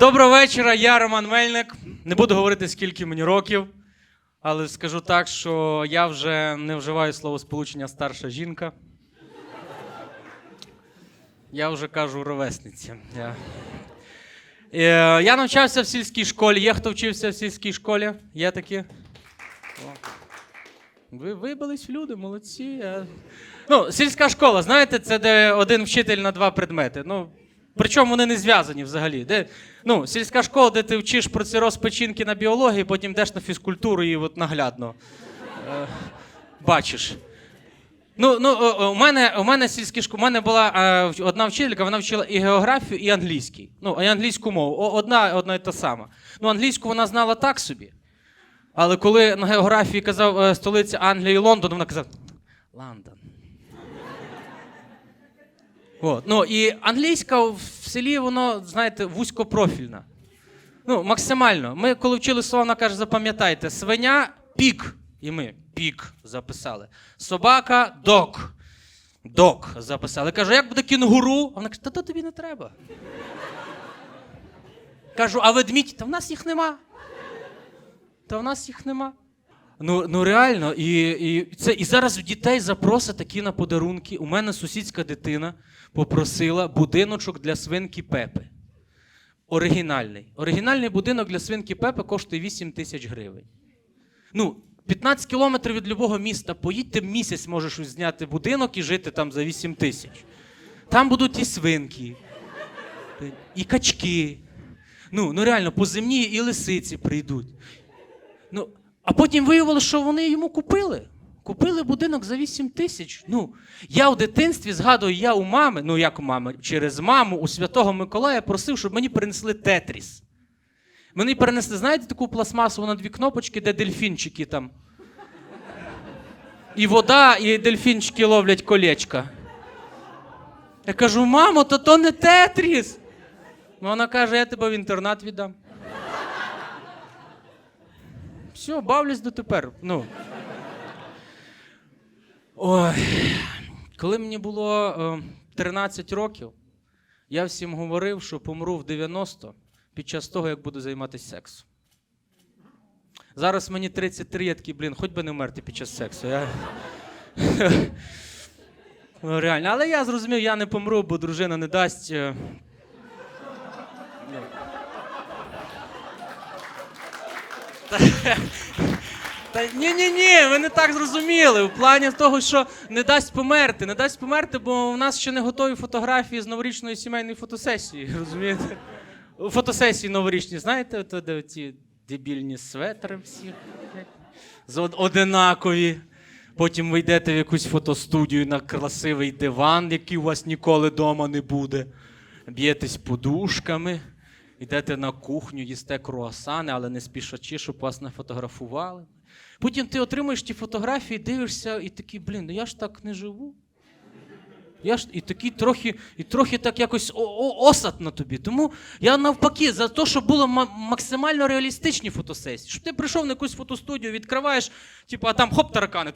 Доброго вечора, я Роман Мельник. Не буду говорити, скільки мені років, але скажу так, що я вже не вживаю словосполучення старша жінка. Я вже кажу ровесниці. Я... Е, я навчався в сільській школі. Є хто вчився в сільській школі? Є такі? Ви вибились в люди, молодці. Я... Ну, сільська школа, знаєте, це де один вчитель на два предмети. Ну, причому вони не зв'язані взагалі. Де, ну, сільська школа, де ти вчиш про ці розпечінки на біології, потім йдеш на фізкультуру і от наглядно е, бачиш. Ну, ну, у мене, у мене сільські школи, у мене була е, одна вчителька, вона вчила і географію, і англійський. Ну, і англійську мову. Одна, одна і та сама. Ну, англійську вона знала так собі. Але коли на географії казав е, столиця Англії і Лондон, вона казала Лондон. От. Ну, і англійська в селі, воно, знаєте, вузькопрофільна. Ну, максимально. Ми, коли вчили слова, вона каже, запам'ятайте, свиня пік. І ми пік записали. Собака док. Док записали. Кажу, як буде кінгуру? Вона каже, та то тобі не треба. Кажу, а ведмідь? Та в нас їх нема. Та в нас їх нема. Ну, ну реально, і, і, це, і зараз в дітей запроси такі на подарунки. У мене сусідська дитина попросила будиночок для свинки Пепи. Оригінальний. Оригінальний будинок для свинки Пепи коштує 8 тисяч гривень. Ну, 15 кілометрів від любого міста. Поїдьте місяць, можеш зняти будинок і жити там за 8 тисяч. Там будуть і свинки, і качки. Ну, ну реально, по земні і лисиці прийдуть. Ну, а потім виявилося, що вони йому купили. Купили будинок за 8 тисяч. Ну, я в дитинстві згадую, я у мами, ну як у мами, через маму у Святого Миколая просив, щоб мені принесли тетріс. Мені принесли, знаєте, таку пластмасову на дві кнопочки, де дельфінчики там. І вода, і дельфінчики ловлять колечка. Я кажу, мамо, то то не тетріс. Ну, Вона каже, я тебе в інтернат віддам. Все, бавлюсь дотепер. Ну. Ой. Коли мені було е, 13 років, я всім говорив, що помру в 90 під час того, як буду займатися сексом. Зараз мені 33, я такий, блін, хоч би не вмерти під час сексу. Я... Ну, Реально. Але я зрозумів, я не помру, бо дружина не дасть. Та ні, ні, ні, ви не так зрозуміли. В плані того, що не дасть померти. Не дасть померти, бо у нас ще не готові фотографії з новорічної сімейної фотосесії. Розумієте? Фотосесії новорічні, знаєте, то де ці дебільні светри всі одинакові. Потім ви йдете в якусь фотостудію на красивий диван, який у вас ніколи вдома не буде. Б'єтесь подушками, йдете на кухню, їсте круасани, але не спішачи, щоб вас не фотографували. Потім ти отримуєш ті фотографії, дивишся і такий, блін, ну я ж так не живу. Я ж і такий трохи, і трохи так якось осад на тобі. Тому я навпаки за те, щоб було максимально реалістичні фотосесії. Щоб ти прийшов на якусь фотостудію, відкриваєш, типу, а там хоп, таракани.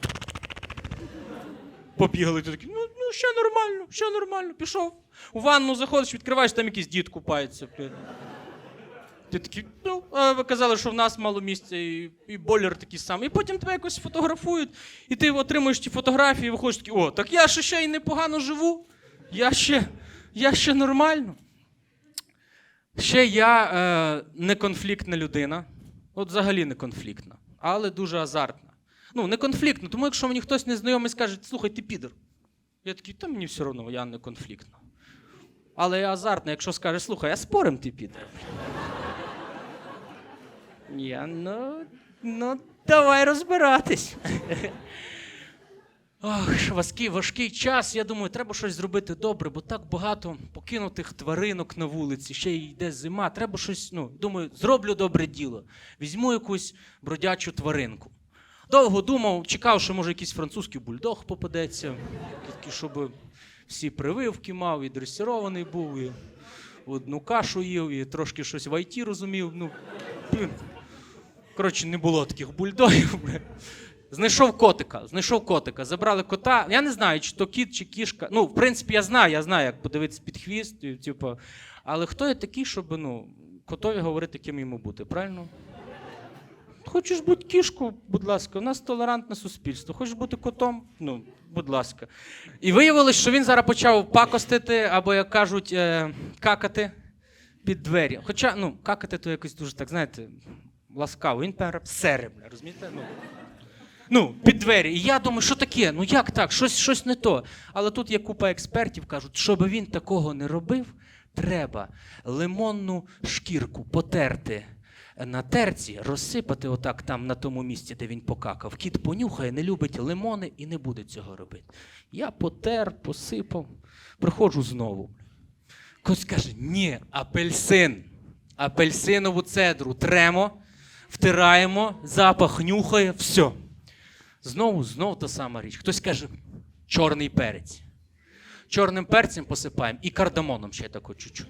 Побігали, ти такий, ну, ну ще нормально, ще нормально, пішов. У ванну заходиш, відкриваєш, там якийсь дід купається. Ти такий, ну, ви казали, що в нас мало місця, і, і бойлер такий самий. І потім тебе якось фотографують, і ти отримуєш ті фотографії, і виходиш такий, о, так я ще, ще й непогано живу. Я ще, я ще нормально. Ще я е, не конфліктна людина. От взагалі не конфліктна, але дуже азартна. Ну, не конфліктна, тому якщо мені хтось незнайомий скаже, слухай, ти підер. Я такий, та мені все одно, я не конфліктна. Але я азартна, якщо скаже, слухай, а спорим ти підер. Я, ну, ну, давай розбиратись. Ох, важкий, важкий час. Я думаю, треба щось зробити добре, бо так багато покинутих тваринок на вулиці, ще й йде зима. Треба щось, ну, думаю, зроблю добре діло. Візьму якусь бродячу тваринку. Довго думав, чекав, що може якийсь французький бульдог попадеться, такий, щоб всі прививки мав, і дресирований був, і одну кашу їв, і трошки щось в ІТ розумів. Ну. Коротше, не було таких бульдогів. Знайшов котика, знайшов котика, забрали кота. Я не знаю, чи то кіт, чи кішка. Ну, в принципі, я знаю, я знаю, як подивитися під хвіст, типу. Але хто я такий, щоб ну, котові говорити, ким йому бути, правильно? Хочеш бути кішкою, будь ласка, у нас толерантне суспільство. Хочеш бути котом? Ну, будь ласка. І виявилось, що він зараз почав пакостити, або, як кажуть, е, какати під двері. Хоча, ну, какати то якось дуже так, знаєте, ласкаво. Він пере сере, бля, розумієте? Ну, ну, під двері. І я думаю, що таке? Ну як так? Щось, щось не то. Але тут є купа експертів, кажуть, щоб він такого не робив, треба лимонну шкірку потерти на терці, розсипати отак там на тому місці, де він покакав. Кіт понюхає, не любить лимони і не буде цього робити. Я потер, посипав, приходжу знову. Хтось каже, ні, апельсин. Апельсинову цедру тремо, втираємо, запах нюхає, все. Знову, знову та сама річ. Хтось каже, чорний перець. Чорним перцем посипаємо і кардамоном ще тако чуть-чуть.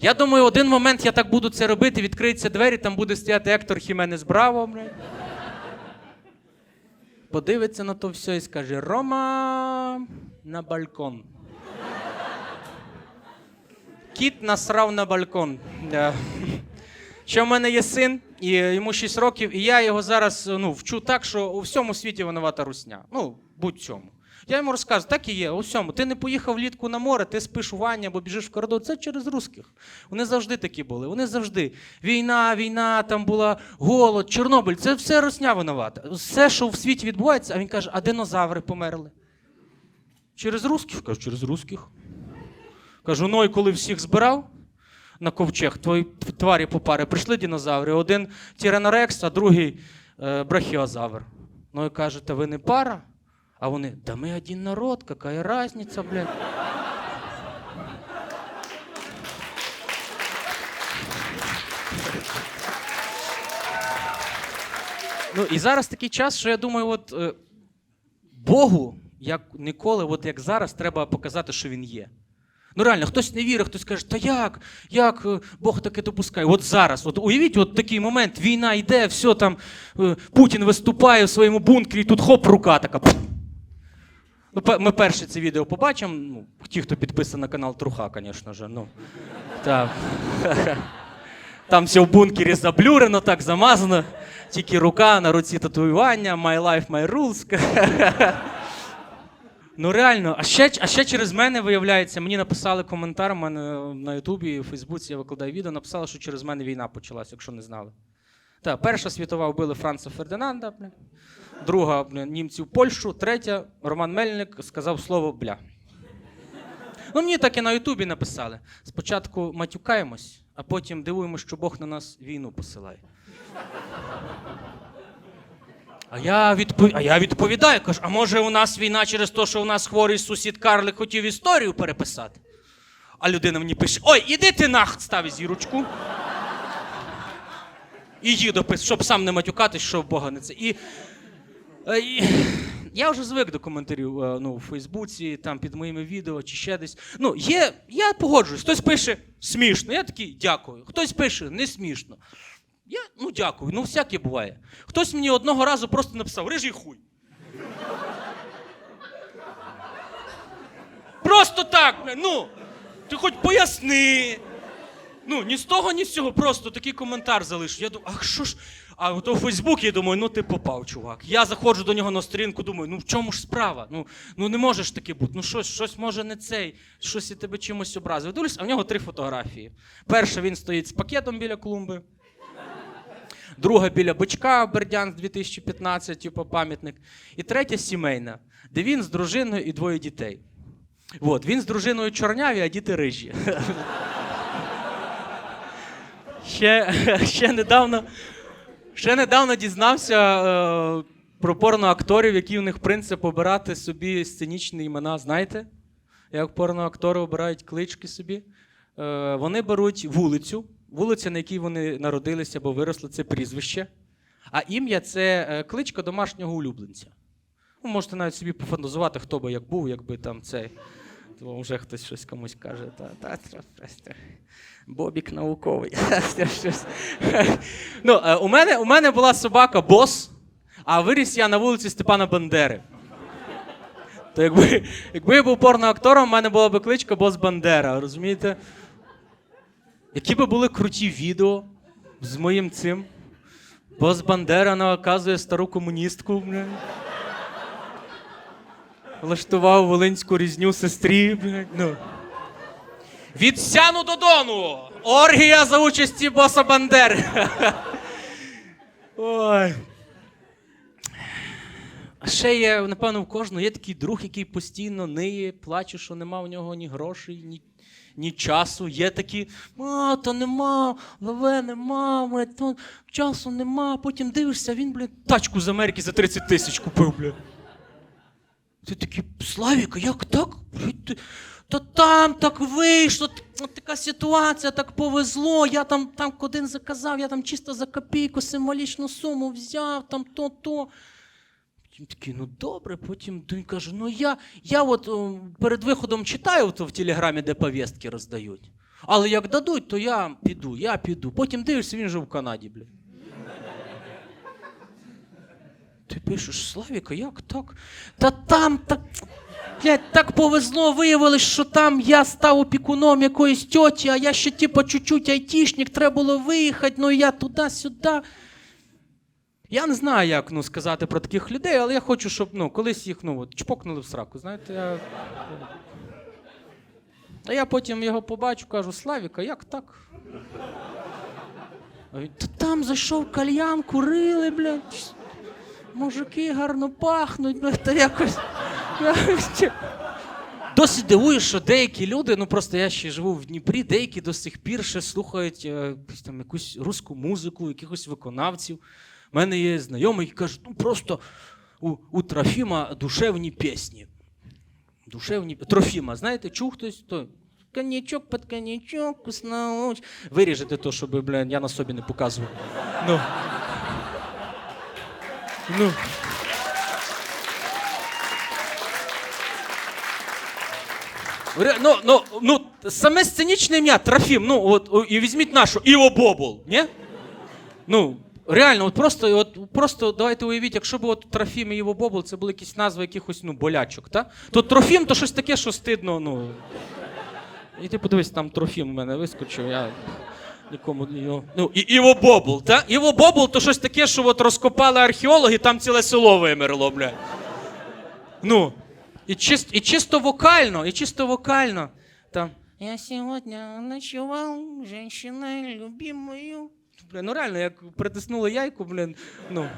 Я думаю, один момент я так буду це робити, відкриються двері, там буде стояти Ектор Хіменес Браво. блядь. Подивиться на то все і скаже: Рома на балкон. Кіт насрав на балкон. Ще в мене є син, і йому 6 років, і я його зараз ну, вчу так, що у всьому світі винувата русня. Ну, будь-чому. Я йому розказую, так і є, у всьому. Ти не поїхав влітку на море, ти спиш у ванні або біжиш в коридор. Це через русських. Вони завжди такі були. Вони завжди. Війна, війна, там була голод, Чорнобиль. Це все русня винувата. Все, що в світі відбувається, а він каже, а динозаври померли. Через русських? Кажу, через русських. Кажу, ну і коли всіх збирав на ковчег, твої тварі по пари, прийшли динозаври. Один тиранорекс, а другий е, брахіозавр. Ну і каже, ви не пара? А вони, да ми один народ, какая разница, блядь. Ну і зараз такий час, що я думаю, от е, Богу, як ніколи, от як зараз, треба показати, що він є. Ну реально, хтось не вірить, хтось каже, та як? Як е, Бог таке допускає? От зараз, от уявіть, от такий момент, війна йде, все там, е, Путін виступає в своєму бункері, тут хоп, рука така. Ми перше це відео побачимо. Ну, ті, хто підписаний на канал Труха, звісно ж. Ну. Там все в бункері заблюрено, так замазано. Тільки рука на руці татуювання, my life, my rules. Ну реально, а ще, а ще через мене виявляється, мені написали коментар у мене на Ютубі, в Фейсбуці, я викладаю відео, написали, що через мене війна почалась, якщо не знали. Так, перша світова вбили Франца Фердинанда, бля. друга бля, німці в Польщу, третя Роман Мельник сказав слово бля. Ну, мені так і на Ютубі написали. Спочатку матюкаємось, а потім дивуємося, що Бог на нас війну посилає. А я, відпов... а я відповідаю, кажу, а може у нас війна через те, що у нас хворий сусід Карлик хотів історію переписати? А людина мені пише: Ой, іди ти нах, став зірочку. І їду щоб сам не матюкатись, що в Бога не це. І, е, і, я вже звик до коментарів е, ну, в Фейсбуці, там під моїми відео чи ще десь. Ну, є, я погоджуюсь, хтось пише смішно, я такий дякую. Хтось пише не смішно. Я ну дякую, ну всяке буває. Хтось мені одного разу просто написав рижий хуй. Просто так, ну, ти хоч поясни. Ну, ні з того, ні з цього, просто такий коментар залишив. Я думаю, ах що ж. А от у Фейсбуці я думаю, ну ти попав, чувак. Я заходжу до нього на сторінку, думаю, ну в чому ж справа? Ну, ну не можеш таке бути. Ну щось, щось може не цей, щось я тебе чимось образив. Дивлюсь, а в нього три фотографії. Перша він стоїть з пакетом біля клумби. Друга біля бичка Бердянськ 2015, типу пам'ятник. І третя сімейна, де він з дружиною і двоє дітей. От, він з дружиною чорняві, а діти рижі. Ще, ще недавно, ще недавно дізнався е, про порноакторів, які у них принцип обирати собі сценічні імена. Знаєте? Як порноактори обирають клички собі? Е, вони беруть вулицю, вулиця, на якій вони народилися або виросли, це прізвище. А ім'я це е, кличка домашнього улюбленця. Ви можете навіть собі пофантазувати, хто би як був, якби там цей. То вже хтось щось комусь каже. Та, та, та, та. Бобік науковий. Ну, е, у, мене, у мене була собака бос, а виріс я на вулиці Степана Бандери. То якби, якби я був порноактором, у мене була б кличка Бос Бандера, розумієте? Які би були круті відео з моїм цим. Бос Бандера наказує стару комуністку. Бля. Влаштував волинську різню сестрі. Бля. Ну. Від Сяну до Дону! Оргія за участі боса Бандери. Ой. А ще є, напевно, в кожного є такий друг, який постійно ниє, плаче, що нема в нього ні грошей, ні, ні часу. Є такі, а, то нема, лаве нема, блядь, то часу нема. Потім дивишся, він, блядь, тачку з Америки за 30 тисяч купив, блядь. Ти такий, Славіка, як так? Ти- Та там так вийшло, така ситуація, так повезло. Я там, там один заказав, я там чисто за копійку символічну суму взяв, там то-то. Потім такий, ну добре, потім він каже: ну я, я от перед виходом читаю то в телеграмі, де повістки роздають. Але як дадуть, то я піду, я піду. Потім дивишся, він же в Канаді, блядь. Ти пишеш, Славіка, як так? Та там так. Блядь, так повезло, виявилось, що там я став опікуном якоїсь тьоті, а я ще типу чуть-чуть айтішник, треба було виїхати, ну я туди-сюди. Я не знаю, як ну, сказати про таких людей, але я хочу, щоб ну, колись їх ну, от, чпокнули в сраку. Знаєте, я... Та я потім його побачу, кажу, Славіка, як так? А Та там зайшов кальян, курили, блядь. Мужики гарно пахнуть, блядь, та якось. Досить дивує, що деякі люди, ну просто я ще живу в Дніпрі, деякі до сих пір ще слухають е, там якусь русську музику, якихось виконавців. У мене є знайомий, який каже, ну просто у, у Трофіма душевні пісні. Душевні. Трофіма, знаєте, чув хтось? То... Коньячок під коньячок, вкусно. Виріжете то, щоб, блін, я на собі не показував. Ну. Ну. Ну, ну, ну, саме сценічне ім'я Трофім, ну, от, і візьміть нашу Іво Бобул, ні? Ну, реально, от просто, от, просто давайте уявіть, якщо б от Трофім і Іво Бобул, це були якісь назви якихось ну, болячок, та? то Трофім то щось таке, що стидно, ну. І ти подивись, там Трофім у мене вискочив, я нікому. Ну, і Іво Бобул, та? Іво Бобул то щось таке, що от розкопали археологи, там ціле село вимерло, бля. Ну, і, чис, і чисто вокально, і чисто вокально. Там. Я сьогодні ночував женщиною любимою. Бля, ну реально, як притиснули яйку, блін. Ну.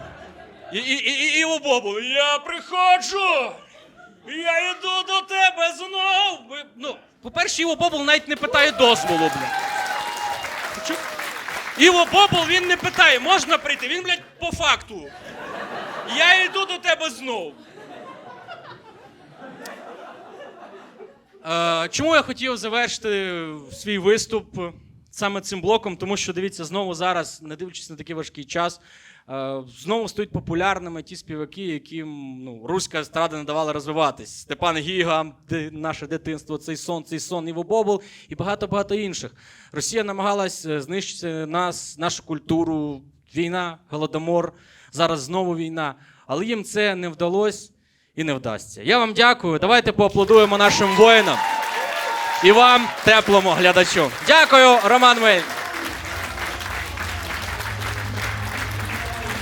І, і, і, і Іво Бобул, я приходжу! Я йду до тебе знов! Ви- Ну, по-перше, Іво Бобул навіть не питає дозволу, бля. Чу- Іво Бобул він не питає, можна прийти? Він, блядь, по факту. Я йду до тебе знов. Е, Чому я хотів завершити свій виступ саме цим блоком? Тому що дивіться, знову зараз, не дивлячись на такий важкий час, е, знову стають популярними ті співаки, яким ну, руська естрада не давала розвиватись. Степан Гіга, наше дитинство, цей сон, цей сон, Іво Бобол і багато-багато інших. Росія намагалась е, знищити нас, нашу культуру, війна, голодомор, зараз знову війна. Але їм це не вдалося і не вдасться. Я вам дякую. Давайте поаплодуємо нашим воїнам і вам, теплому глядачу. Дякую, Роман Мей.